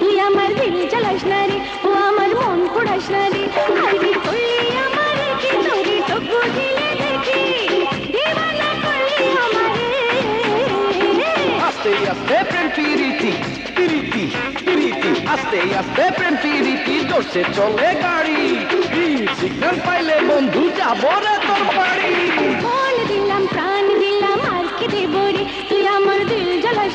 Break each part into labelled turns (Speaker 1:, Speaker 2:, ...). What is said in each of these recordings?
Speaker 1: তুই আমার দিল জ্বালাস না রে ও আমার মন পোড়াস না রে। ভাবি করলি আমার কি তোরে তবু দিলে দেখি দিবানা করলি আমারে।
Speaker 2: আস্তে আস্তে প্রেম পিরিতি পিরিতি পিরিতি। আস্তে আস্তে প্রেম পিরিতি দর্শে চলে গাড়ি। সিগন্যাল পাইলে বন্ধু যাব রে তোর বাড়ি।
Speaker 1: দিলাম প্রাণ দিলাম আর কি দেব তুই আমার দিল জ্বালাস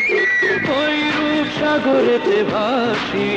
Speaker 3: ওই রূপ সাগরেতে ভাসি।